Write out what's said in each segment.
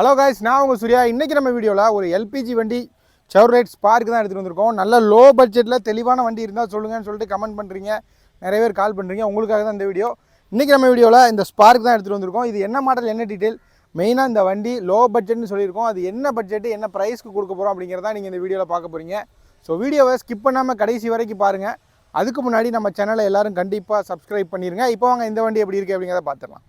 Hello guys நான் உங்கள் சூர்யா. இன்றைக்கி நம்ம வீடியோவில் ஒரு எல்பிஜி வண்டி செவர்லைட் ஸ்பார்க் தான் எடுத்துகிட்டு வந்திருக்கோம். நல்ல லோ பட்ஜெட்டில் தெளிவான வண்டி இருந்தால் சொல்லுங்கன்னு சொல்லிட்டு கமெண்ட் பண்ணுறீங்க நிறைய பேர் கால் பண்ணுறீங்க உங்களுக்காக தான் இந்த வீடியோ. இன்றைக்கி நம்ம வீடியோவில் இந்த ஸ்பார்க் தான் எடுத்துகிட்டு வந்திருக்கோம். இது என்ன மாடல் என்ன டீட்டெயில் மெயினாக இந்த வண்டி லோ பட்ஜெட்னு சொல்லியிருக்கோம். அது என்ன பட்ஜெட்டு என்ன ப்ரைஸ்க்கு கொடுக்க போகிறோம் அப்படிங்கிறத நீங்கள் இந்த வீடியோவில் பார்க்க போகிறீங்க ஸோ வீடியோவை ஸ்கிப் பண்ணாமல் கடைசி வரைக்கும் பாருங்கள் அதுக்கு முன்னாடி நம்ம சேனலை எல்லாரும் கண்டிப்பாக சப்ஸ்கிரைப் பண்ணிடுங்க இப்போ வாங்க இந்த வண்டி எப்படி இருக்குது அப்படிங்கிறத பார்த்துடலாம்.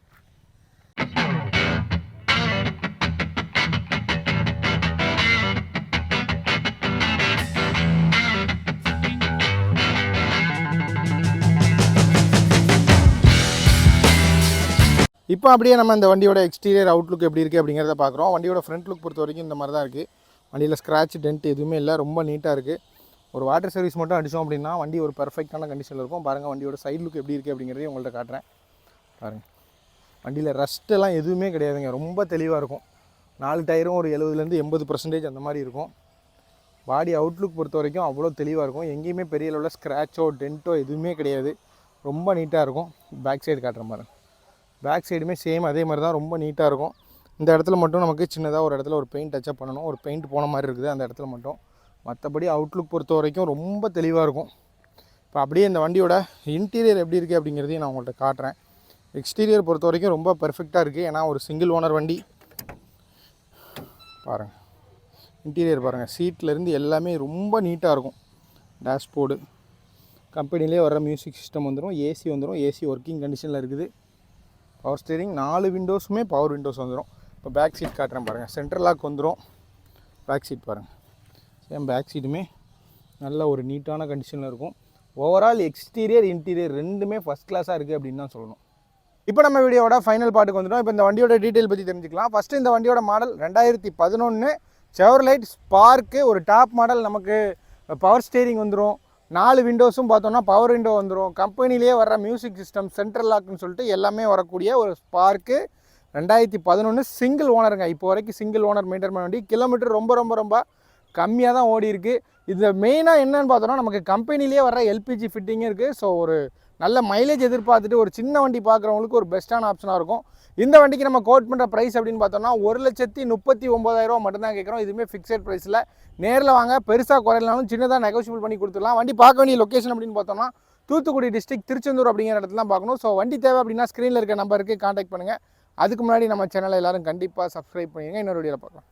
இப்போ அப்படியே நம்ம இந்த வண்டியோட எக்ஸ்டீரியர் அவுட்லுக் எப்படி இருக்குது அப்படிங்கிறத பார்க்குறோம். வண்டியோட ஃப்ரண்ட் லுக் பொறுத்த வரைக்கும் இந்த மாதிரி தான் இருக்குது வண்டியில் ஸ்க்ராட்ச் டென்ட் எதுவுமே இல்லை. ரொம்ப நீட்டாக இருக்குது ஒரு வாட்டர் சர்வீஸ் மட்டும் அடித்தோம் அப்படின்னா வண்டி ஒரு பர்ஃபெக்டான கண்டிஷனில் இருக்கும். பாருங்கள் வண்டியோட சைடு லுக் எப்படி இருக்குது அப்படிங்கிறதையும் உங்கள்கிட்ட காட்டுறேன். பாருங்கள் வண்டியில் ரஸ்ட்டெல்லாம் எதுவுமே கிடையாதுங்க. ரொம்ப தெளிவாக இருக்கும். நாலு டயரும் ஒரு எழுபதுலேருந்து எண்பது பர்சன்டேஜ் அந்த மாதிரி இருக்கும். பாடி அவுட்லுக் பொறுத்த வரைக்கும் அவ்வளோ தெளிவாக இருக்கும். எங்கேயுமே பெரிய லெவலில் ஸ்க்ராச்சோ டென்ட்டோ எதுவுமே கிடையாது. ரொம்ப நீட்டாக இருக்கும். பேக் சைடு காட்டுற மாதிரி பேக் சைடுமே சேம் அதே மாதிரி தான் ரொம்ப நீட்டாக இருக்கும். இந்த இடத்துல மட்டும் நமக்கு சின்னதாக ஒரு இடத்துல ஒரு பெயிண்ட் டச்சப் பண்ணணும். ஒரு பெயிண்ட் போன மாதிரி இருக்குது அந்த இடத்துல மட்டும். மற்றபடி அவுட்லுக் பொறுத்த வரைக்கும் ரொம்ப தெளிவாக இருக்கும். இப்போ அப்படியே இந்த வண்டியோட இன்டீரியர் எப்படி இருக்குது அப்படிங்கிறதையும் நான் உங்கள்கிட்ட காட்டுறேன். எக்ஸ்டீரியர் பொறுத்த வரைக்கும் ரொம்ப பர்ஃபெக்டாக இருக்குது ஏன்னா ஒரு சிங்கிள் ஓனர் வண்டி. பாருங்கள் இன்டீரியர் பாருங்கள் சீட்லேருந்து எல்லாமே ரொம்ப நீட்டாக இருக்கும். டேஷ்போர்டு கம்பெனிலே வர மியூசிக் சிஸ்டம் வந்துடும் ஏசி வந்துடும் ஏசி ஒர்க்கிங் கண்டிஷனில் இருக்குது. பவர் ஸ்டீரிங் நாலு விண்டோஸுமே பவர் விண்டோஸ் வந்துடும் இப்போ பேக் சீட் காட்டுறேன் பாருங்கள் சென்ட்ரல் லாக் வந்துடும் பேக் சீட் பாருங்கள் சேம் பேக் சீட்டுமே நல்ல ஒரு நீட்டான கண்டிஷனில் இருக்கும். ஓவரால் எக்ஸ்டீரியர் இன்டீரியர் ரெண்டுமே ஃபஸ்ட் கிளாஸாக இருக்குது அப்படின்னு தான் சொல்லணும். இப்போ நம்ம வீடியோட ஃபைனல் பாட்டுக்கு வந்துட்டோம். இப்போ இந்த வண்டியோட டீட்டெயில் பற்றி தெரிஞ்சுக்கலாம். ஃபஸ்ட்டு இந்த வண்டியோட மாடல் ரெண்டாயிரத்தி பதினொன்று செவர்லைட் ஸ்பார்க்கு ஒரு டாப் மாடல் நமக்கு பவர் ஸ்டேரிங் வந்துடும் நாலு விண்டோஸும் பார்த்தோம்னா பவர் விண்டோ வந்துடும் கம்பெனிலேயே வர்ற மியூசிக் சிஸ்டம் சென்ட்ரல் லாக்னு சொல்லிட்டு எல்லாமே வரக்கூடிய ஒரு ஸ்பார்க்கு ரெண்டாயிரத்தி பதினொன்று சிங்கிள் ஓனருங்க இப்போ வரைக்கும் சிங்கிள் ஓனர் மெயின்டைன் பண்ண வண்டி கிலோமீட்டர் ரொம்ப ரொம்ப ரொம்ப கம்மியாக தான் ஓடி இருக்குது இது மெயினாக என்னன்னு பார்த்தோம்னா நமக்கு கம்பெனிலேயே வர எல்பிஜி ஃபிட்டிங்கும் இருக்குது ஸோ ஒரு நல்ல மைலேஜ் எதிர்பார்த்துட்டு ஒரு சின்ன வண்டி பார்க்குறவங்களுக்கு ஒரு பெஸ்ட்டான ஆப்ஷனாக இருக்கும். இந்த வண்டிக்கு நம்ம கோட் பண்ணுற ப்ரைஸ் அப்படின்னு பார்த்தோம்னா ஒரு லட்சத்தி முப்பத்தி ஒம்பதாயிரரூவா மட்டும்தான் கேட்குறோம். இதுவுமே ஃபிக்ஸட் ப்ரைஸில் நேரில் வாங்க பெருசாக குறையினாலும் சின்னதாக நெகோஷியபிள் பண்ணி கொடுத்துடலாம். வண்டி பார்க்க வேண்டிய லொக்கேஷன் அப்படின்னு பார்த்தோம்னா தூத்துக்குடி டிஸ்ட்ரிக் திருச்செந்தூர் அப்படிங்கிற இடத்துல தான் பார்க்கணும். ஸோ வண்டி தேவை அப்படின்னா ஸ்க்ரீனில் இருக்க நம்பருக்கு காண்டாக்ட் பண்ணுங்கள் அதுக்கு முன்னாடி நம்ம சேனலை எல்லாரும் கண்டிப்பாக சப்ஸ்கிரைப் பண்ணிடுங்க. இன்னொரு வீடியோவில் பார்க்கலாம்.